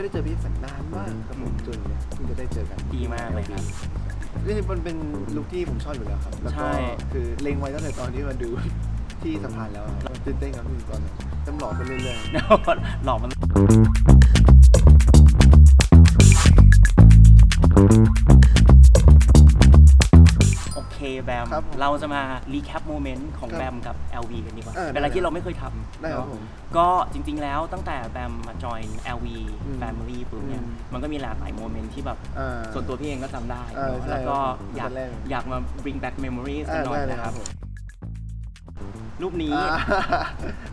ไม่ได้เจอพี่สันนานมากครับผมจนเนี่ยเพิ่งจะได้เจอกันดีมากเลยครับ นี่มันเป็นลุคที่ผมชอบอยู่แล้วครับ แล้วใช่ก็คือเล็งไว้ตั้งแต่ตอนที่มาดูที่สะพานแล้วอะตื่นเต้นครับพี่ตอนนั้นต้องหลอกไปเรื่อยหลอกมัน เราจะมารีแคปโมเมนต์ของครับแบมกับ LV กันดีกว่าเออเป็นอะไรได้ที่เราไม่เคยทำได้ครับเนอะผมก็จริงๆแล้วตั้งแต่แบมมาจอย LV อืม Family ปุ๊บเนี่ย อืม มันก็มีหลากหลายโมเมนต์ที่แบบ อ่า ส่วนตัวพี่เองก็จำได้เออเนอะใช่แล้วก็ครับอยากตอนแรกอยากมา bring back memories อ่ากันหน่อยได้เลยนะคครัรับบผม รูปนี้อ่า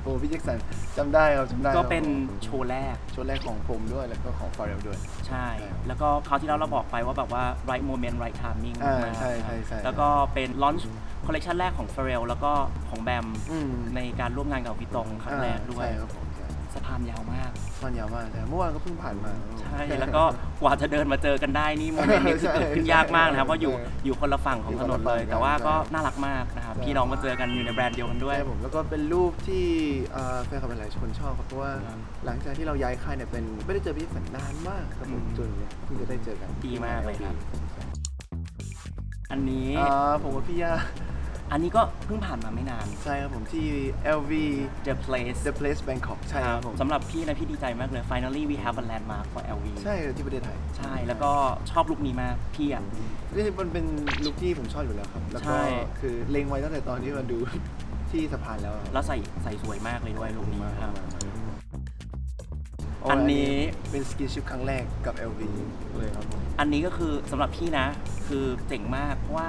โอ้พี่แจ็คสันจำได้ครับจำได้ก็ครับเป็นโชว์แรกชุดแรกของผมด้วยแล้วก็ของฟาเรลด้วยใช่ใช่ แล้วก็คราวที่แล้วเราบอกไปว่าแบบว่า right moment right timing อ่ามากๆใช่ใช่ใช่แล้วก็เป็น launch collection แรกของ Pharrell แล้วก็ของแบมอืมในการร่วมงานกับพี่ตรงครั้งแรกด้วยใช่ครับผมใช่ สะพานยาวมากตอนยาวมากใช่เมื่อวานก็เพิ่งผ่านมา ใช่แล้วก็กว่าจะเดินมาเจอกันได้นี่โมเมนต์นี้คือเกิดขึ้นยากมากนะครับใช่เพราะอยู่อยู่คนละฝั่งของถนนเลยอยู่คนละฝั่งแต่ว่าก็ใช่น่ารักมากนะครับใช่พี่น้องมาเจอกันอยู่ในแบรนด์เดียวกันด้วย ใช่ผมแล้วก็เป็นรูปที่เอ่อแฟนคลับหลายคนชอบครับเพราะว่าครับ หลังจากที่เราย้ายค่ายเนี่ยเป็นไม่ได้เจอพี่สันนานมากครับผมอืมจนเนี่ยเพิ่งจะได้เจอกันดีมากเลยครับ อันนี้ อ่าผมกับพี่ย่า อันนี้ก็เพิ่งผ่านมาไม่นาน ใช่ครับผมที่ LV The Place The Place Bangkok ใช่ครับผมสำหรับพี่นะพี่ดีใจมากเลย finally we have a landmark for LV ใช่ที่ประเทศไทย ใช่แล้วก็ชอบลุคนี้มากพี่อะนี่มันเป็นลุคที่ผมชอบอยู่แล้วครับ แล้วใช่ก็คือเล็งไว้ตั้งแต่ตอนที่มาดูที่สะพานแล้ว แล้วใส่ใส่สวยมากเลยด้วยลุคนี้มากครับโอ้อันนี้เป็นสกินชิปครั้งแรกกับ LV เลยครับผมอันนี้ก็คือสำหรับพี่นะ คือเจ๋งมากเพราะว่า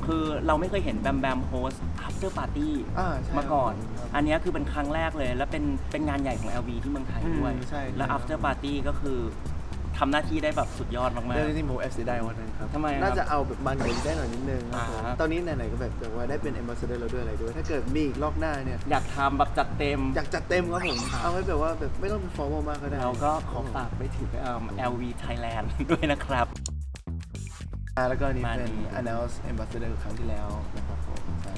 ครับคือเราไม่เคยเห็นแบมแบมโฮส after party อ่าใช่มาก่อน ครับ อันนี้คือเป็นครั้งแรกเลย และเป็นเป็นงานใหญ่ของ LV ที่เมืองไทยด้วย อืมใช่และใช่ครับ after party ก็คือทำหน้าที่ได้แบบสุดยอดมากเรื่องที่ผมแอบเสียดายวันนั้นครับ ทำไมครับน่าจะเอาแบบมันเงินได้หน่อยนิดนึงครับผมอ่า ตอนนี้ไหนๆก็แบบแบบว่าได้เป็น ambassador แล้วด้วยอะไรด้วย ถ้าเกิดมีอีกรอบหน้าเนี่ย ๆ อยากทำแบบจัดเต็ม อยากจัดเต็มครับผมเอาไว้แบบว่าแบบไม่ต้องเป็น formal มากก็ได้เราก็ขอฝากไปถึงเอิ่ม LV Thailand ด้วยนะครับอ่า แล้วก็อันนี่มาเป็นดี announce ambassador ครั้งที่แล้วนะครับผมใช่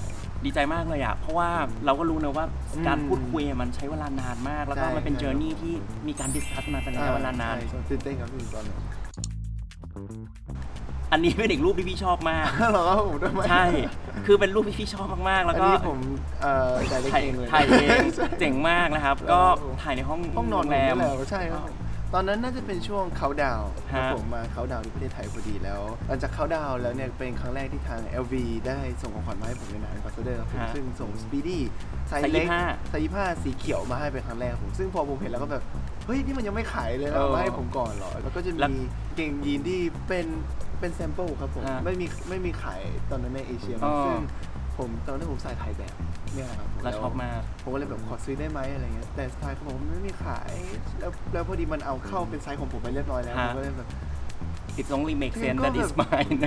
ดีใจมากเลยอะเพราะว่าเราก็รู้นะว่าการอืมพูดคุยอะมันใช้เวลานานมาก แล้วก็ใช่มันเป็นใช่ เจอร์นี่ที่มีการดิสคัสมาเป็นระยะเวลานานใช่ใช่ตื่นเต้นครับพี่ตอนนี้อันนี้เป็นอีกรูปที่พี่ชอบมาก เหรอครับผมด้วยไหมใช่ คือเป็นรูปที่พี่ชอบมากๆ แล้วอันก็นี้ผมเอ่อถ่ายถ่ายเองเลยถ่ายเอง ใช่ เจ๋งมากนะครับแล้วก็ผมถ่ายในห้องห้องนอนโรผมแรมนี่แหละใช่ครับ ตอนนั้นน่าจะเป็นช่วงเขาดาวฮะครับผมมาเขาดาวที่ประเทศไทยพอดีแล้วหลังจากเขาดาวแล้วเนี่ยเป็นครั้งแรกที่ทาง LV ได้ส่งของขวัญมาให้ผมในนาม ambassador ครับผมฮะซึ่งส่ง Speedy ไซไซส์ส์เล็ก25ไซส์25สีเขียวมาให้เป็นครั้งแรกผมซึ่งพอผมเห็นแล้วก็แบบเฮ้ยนี่มันยังไม่ขายเลยนะเออเอามาให้ผมก่อนเหรอแล้วก็จะแล้วมีเกงยีนที่เป็นเป็นแซมเปิลครับผมฮะไม่มีไม่มีขายตอนนั้นในเอเชียอ๋อ ซึ่ง ผมตอนนั้นผมใส่ถ่ายแบบเนี่ยครับแล้วชอบมากผมก็เลยแบบขอซื้อได้ไหมอะไรเงี้ยแต่สไตล์เขาบอกว่าไม่มีขายแล้วแล้วพอดีมันเอาเข้าเป็นไซส์ของผมไปเรียบร้อยแล้วฮะผมก็เลยแบบ It's only make ก็ sense แบบ that is mine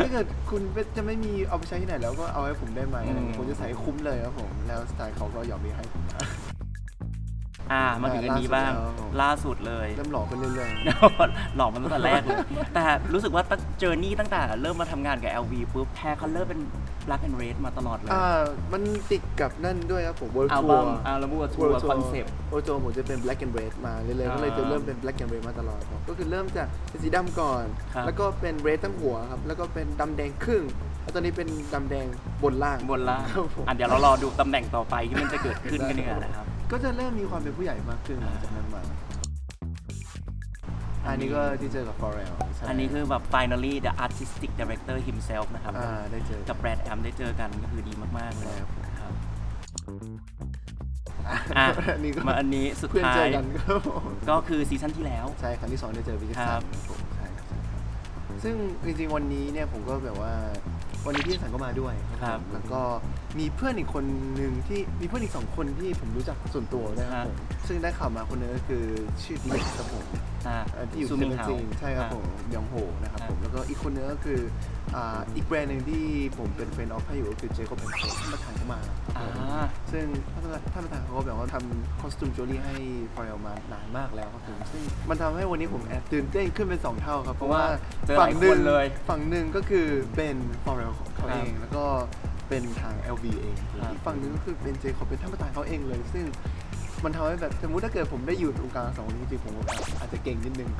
ถ้าเกิดคุณจะไม่มีเอาไปใช้ที่ไหนแล้วก็เอาให้ผมได้ไหมอะไรเงี้ยอืมผมจะใส่ให้คุ้มเลยครับผม แล้วสไตล์เขาก็ยอมมีให้ผมมา อ่ามาถึงอันนี้บ้าง ล่าล่าสุดเลย เริ่มหลอกไปเรื่อยหลอกมันตั้งแต่แรกเลย แต่รู้สึกว่าเจอร์นี่ตั้งแต่เริ่มมาทำงานกับ LV ปุ๊บแฮร์คัลเลอร์เป็น black and red มาตลอดเลยๆอ่า มันติดกับนั่นด้วยครับผม World อัล Tour บั้มอัลบั้มทัว World ร์ Tour คอนเซปต์ World Tour ผมจะเป็น black and red มาเรื่อยๆ ก็เลยอ่าจะเริ่มเป็น black and red มาตลอดครับก็คือเริ่มจากเป็นสีดำก่อน ครับ แล้วก็เป็น red ทั้งหัวครับ แล้วก็เป็นดำแดงครึ่ง แล้วตอนนี้เป็นดำแดงบนล่าง บนล่างครับผม อะเดี๋ยวเรารอดูตำแหน่งต่อไปที่มันจะเกิดขึ้นกันเนี่ยนะครับ ก็จะเริ่มมีความเป็นผู้ใหญ่มากขึ้นหลังจากนั้นมา อันนี้ก็ที่เจอกับ Pharrell ใช่อันนี้คือแบบ finally the artistic director himself นะครับอ่าได้เจอกับแบรดแอมได้เจอกันก็คือดีมากๆเลยครับครับอะอะอันนี้ก็มาอันนี้สุดเพื่อนท้าเจยอกันครับผมก็คือซีซั่นที่แล้ว ใช่ครั้งที่สองได้เจอวิจิตรครัสับนครับผมใช่ครับใช่ครับซึ่งจริงๆวันนี้เนี่ยผมก็แบบว่า วันนี้พี่สันก็มาด้วยครับผมแล้วก็มีเพื่อนอีกคนหนึ่งที่มีเพื่อนอีกสองคนที่ผมรู้จักส่วนตัวนะครับผมซึ่งได้ข่าวมาคนหนึงก็คือชื่อดิกครับผม อ่าเอ่อที่อยู่ซูเซมิงเว่นเฮาซีนใช่ครับผมยองโฮนะครับผม แล้วก็อีกคนนึงก็คืออ่าอีกแบรนด์หนึ่งที่ผมเป็นเฟรนด์ออฟให้อยู่ก็คือเจคอบแอนโคท่านประธานเข้ามาครับอ่าผมซึ่งท่านประธานท่านประธานเขาก็แบบว่าทำคอสตูมจูเลี่ให้ฟอยออกมานานมากแล้วครับผม ซึ่งมันทำให้วันนี้ผมแอบตื่นเต้นขึ้นเป็นสองเท่าครับ เพราะว่าเจอหลายหนึ่คนเลยฝั่งหนึ่งก็คือเป็นฟอร์เรลของเขาครับเอง แล้วก็เป็นทาง LV เองครับอีกฝั่งหนึ่งก็คือเป็นเจคอบเป็นท่านประธานเขาเองเลย ซึ่ง มันทำให้แบบสมมติถ้าเกิดผมได้อยู่ตรงกลางสองคนนี้จริงๆผมอาจจะเก่งนิดนึง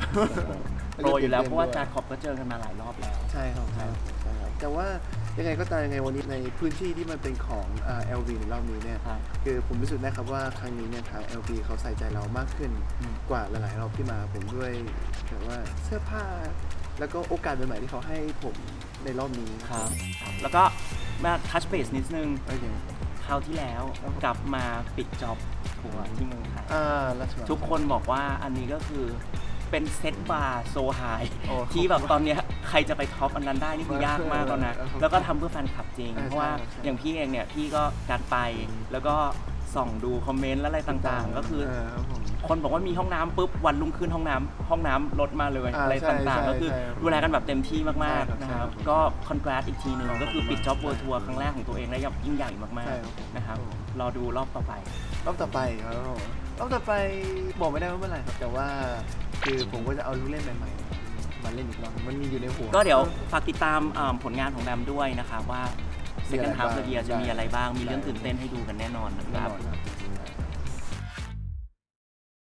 โปรอยู่แล้วเพราะว่าจาคอบก็เจอกันมาหลายรอบแล้วใช่ครับใช่ครับใช่ครับแต่ว่ายังไงก็ตามยังไงวันนี้ในพื้นที่ที่มันเป็นของอ่า LV ในรอบนี้เนี่ยครับคือผมรู้สึกได้ครับว่าครั้งนี้เนี่ยทาง LV เขาใส่ใจเรามากขึ้นอืมกว่าหลายๆรอบที่มาผมด้วยแบบว่าเสื้อผ้าแล้วก็โอกาสใหม่ๆที่เขาให้ผมในรอบนี้ครับ แล้วก็มาทัชเบสนิดนึงโอเคคราวที่แล้วกลับมาปิดจ็อบทัวร์ที่เมืองไทยอ่ารัชมังทุกคนบอกว่าอันนี้ก็คือเป็นเซตบาร์โซไฮโอ้ที่แบบตอนเนี้ยใครจะไปท็อปอันนั้นได้นี่คือยากมากแล้วนะเออเออแล้วก็ทำเพื่อแฟนคลับจริงเออเพราะว่าใช่ใช่อย่างพี่เองเนี่ยพี่ก็การไปแล้วก็ ส่องดูคอมเมนต์และอะไรต่างๆ ก็คือเครับผม คนบอกว่ามีห้องน้ำปุ๊บวันรุ่งขึ้นห้องน้ำห้องน้ำลดมาเลยอ่าอะไรใช่ต่างใช่ๆก็คือใช่ดูแลกันแบบเต็มที่มากใช่ครับๆนะครับใช่ครับก็คอน g r a t อีกทีหนึ่งขอบคุณก็คือปิดจ็อบมากเวิร์ทัวร์ครั้งแรกของตัวเองได้อย่างยิ่งใหญ่มากใช่ครับผมๆนะครับครับผมรอดูรอบต่อไป รอบต่อไปครับผมรอบต่อไปบอกไม่ได้ว่าเมื่อไหร่ครับแต่ว่า คือผมก็จะเอาลูกเล่นใหม่ๆมาเล่นอีกรอบมันมีอยู่ในหัวก็เดี๋ยวฝากติดตามอ่าผลงานของแบมด้วยนะครับว่า มีอะไร second half บ้าง of the year จะมีได้อะไรบ้าง มีเรื่องได้ตื่นเต้นให้ดูกันแน่นอนนะคแน่รับ นอนครับ